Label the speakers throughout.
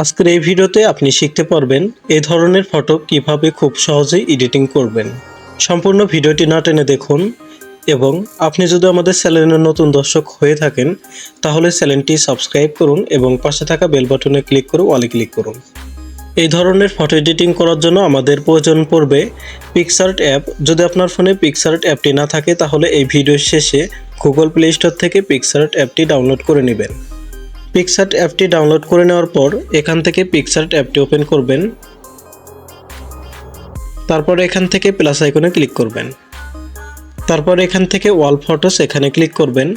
Speaker 1: আজকের এই ভিডিওতে আপনি শিখতে পারবেন এ ধরনের ফটো কীভাবে খুব সহজেই এডিটিং করবেন। সম্পূর্ণ ভিডিওটি না টেনে দেখুন এবং আপনি যদি আমাদের চ্যানেলের নতুন দর্শক হয়ে থাকেন, তাহলে চ্যানেলটি সাবস্ক্রাইব করুন এবং পাশে থাকা বেল বাটনে ক্লিক করে ওয়ালে ক্লিক করুন। এই ধরনের ফটো এডিটিং করার জন্য আমাদের প্রয়োজন পড়বে পিকসার্ট অ্যাপ। যদি আপনার ফোনে পিকসার্ট অ্যাপটি না থাকে, তাহলে এই ভিডিওর শেষে গুগল প্লে স্টোর থেকে পিকসার্ট অ্যাপটি ডাউনলোড করে নেবেন। পিকসার্ট অ্যাপটি ডাউনলোড করে নেওয়ার পর এখান থেকে পিকসার্ট অ্যাপটি ওপেন করবেন। তারপর এখান থেকে প্লাস আইকনে ক্লিক করবেন। তারপর এখান থেকে ওয়াল ফটোস এখানে ক্লিক করবেন।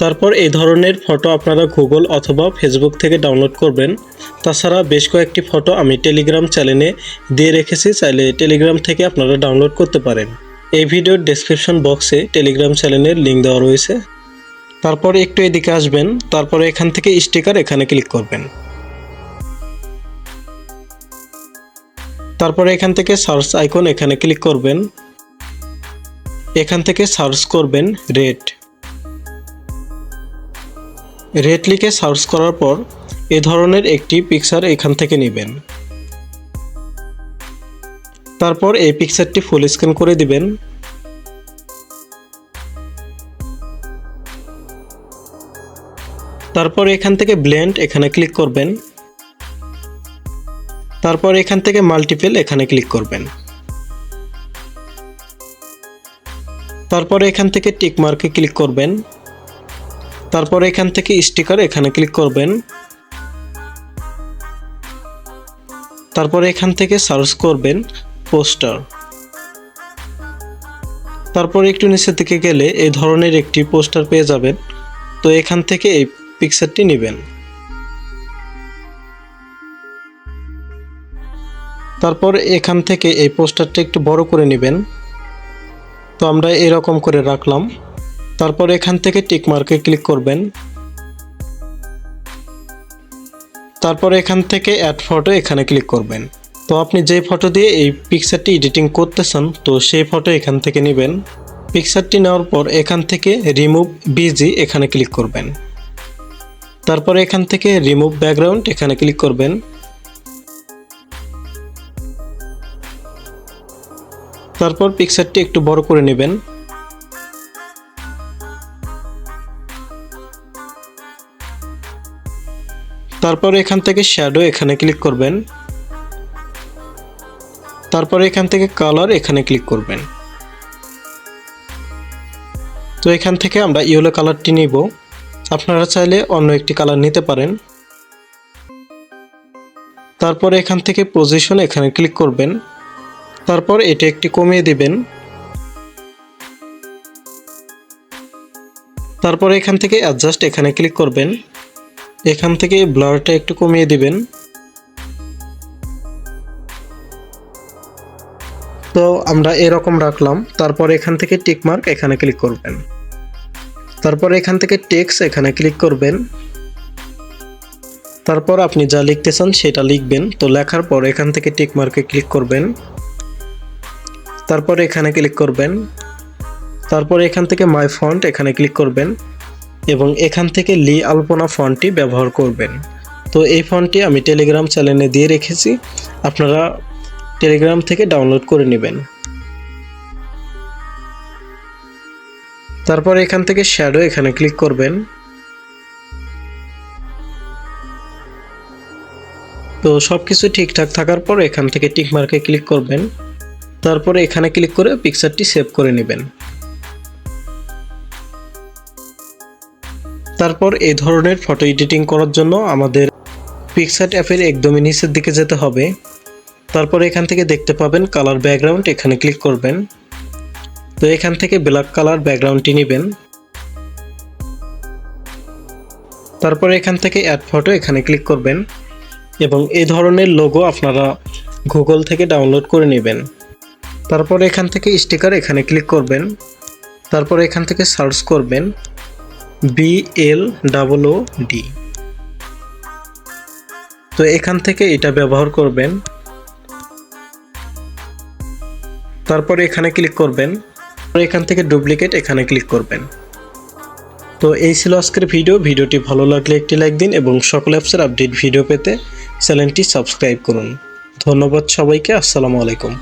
Speaker 1: তারপর এই ধরনের ফটো আপনারা গুগল অথবা ফেসবুক থেকে ডাউনলোড করবেন। তাছাড়া বেশ কয়েকটি ফটো আমি টেলিগ্রাম চ্যানেলে দিয়ে রেখেছি, চাইলে টেলিগ্রাম থেকে আপনারা ডাউনলোড করতে পারেন। এই ভিডিওর ডেসক্রিপশন বক্সে টেলিগ্রাম চ্যানেলের লিঙ্ক দেওয়া রয়েছে। তারপর একটু এদিকে আসবেন, তারপরে এখান থেকে স্টিকার এখানে ক্লিক করবেন। তারপরে এখান থেকে সার্চ আইকন এখানে ক্লিক করবেন। এখান থেকে সার্চ করবেন রেট রেট লিখে সার্চ করার পর এ ধরনের একটি পিকচার এখান থেকে নেবেন। তারপর এই পিকচারটি ফুল স্ক্রিন করে দিবেন। তারপর এখান থেকে ব্লেন্ড এখানে ক্লিক করবেন। তারপর এখান থেকে মাল্টিপেল এখানে ক্লিক করবেন। তারপর এখান থেকে টিক মার্কে ক্লিক করবেন। তারপর এখান থেকে স্টিকার এখানে ক্লিক করবেন। তারপর এখান থেকে সার্চ করবেন পোস্টার তারপর একটু নিচের দিকে গেলে এই ধরনের একটি পোস্টার পেয়ে যাবেন। তো এখান থেকে এই পিকচারটি নেবেন। তারপর এখান থেকে এই পোস্টারটা একটু বড় করে নেবেন। তো আমরা এরকম করে রাখলাম। তারপর এখান থেকে টিক মার্কে ক্লিক করবেন। তারপর এখান থেকে অ্যাড ফটো এখানে ক্লিক করবেন। তো আপনি যে ফটো দিয়ে এই পিকচারটি এডিটিং করতেছেন, তো সেই ফটো এখান থেকে নেবেন। পিকচারটি নেওয়ার পর এখান থেকে রিমুভ বিজি এখানে ক্লিক করবেন। তারপর এখান থেকে রিমুভ ব্যাকগ্রাউন্ড এখানে ক্লিক করবেন। তারপর পিকচারটি একটু বড় করে নেবেন। তারপর এখান থেকে শ্যাডো এখানে ক্লিক করবেন। তারপর এখান থেকে কালার এখানে ক্লিক করবেন। তো এখান থেকে আমরা ইয়েলো কালারটি নিব। আপনারা চাইলে অন্য একটি কালার নিতে পারেন। তারপর এখান থেকে পজিশন এখানে ক্লিক করবেন। তারপর এটা একটি কমিয়ে দিবেন। তারপর এখান থেকে অ্যাডজাস্ট এখানে ক্লিক করবেন। এখান থেকে ব্লারটা একটু কমিয়ে দিবেন। তো আমরা এরকম রাখলাম। তারপর এখান থেকে টিকমার্ক এখানে ক্লিক করবেন। তারপর এখান থেকে টেক্স এখানে ক্লিক করবেন। তারপর আপনি যা লিখতে চান সেটা লিখবেন। তো লেখার পর এখান থেকে টিকমার্কে ক্লিক করবেন। তারপর এখানে ক্লিক করবেন। তারপর এখান থেকে মাই ফন্ট এখানে ক্লিক করবেন এবং এখান থেকে লি আলপনা ফন্টটি ব্যবহার করবেন। তো এই ফন্টটি আমি টেলিগ্রাম চ্যানেলে দিয়ে রেখেছি। আপনারা টেলিগ্রাম থেকে ডাউনলোড করে নেবেন। তারপর এখান থেকে শ্যাডো এখানে ক্লিক করবেন। তো সব কিছু ঠিকঠাক থাকার পর এখান থেকে টিক মার্কে ক্লিক করবেন। তারপরে এখানে ক্লিক করে পিকচারটি সেভ করে নেবেন। তারপর এই ধরনের ফটো এডিটিং করার জন্য আমাদের পিকচার অ্যাপের একদমই নিচের দিকে যেতে হবে। তারপর এখান থেকে দেখতে পাবেন কালার ব্যাকগ্রাউন্ড এখানে ক্লিক করবেন। তো এখান থেকে ব্ল্যাক কালার ব্যাকগ্রাউন্ডটি নেবেন। তারপর এখান থেকে অ্যাড ফটো এখানে ক্লিক করবেন এবং এই ধরনের লোগো আপনারা গুগল থেকে ডাউনলোড করে নেবেন। তারপর এখান থেকে স্টিকার এখানে ক্লিক করবেন। তারপর এখান থেকে সার্চ করবেন B L double O D তো এখান থেকে এটা ব্যবহার করবেন। তারপর এখানে ক্লিক করবেন এখান থেকে ডুপ্লিকেট এখানে ক্লিক করবেন। তো এই ছিল আজকের ভিডিও। ভিডিওটি ভালো লাগলে একটি লাইক দিন এবং সকল অ্যাপসের আপডেট ভিডিও পেতে চ্যানেলটি সাবস্ক্রাইব করুন। ধন্যবাদ সবাইকে। আসসালামু আলাইকুম।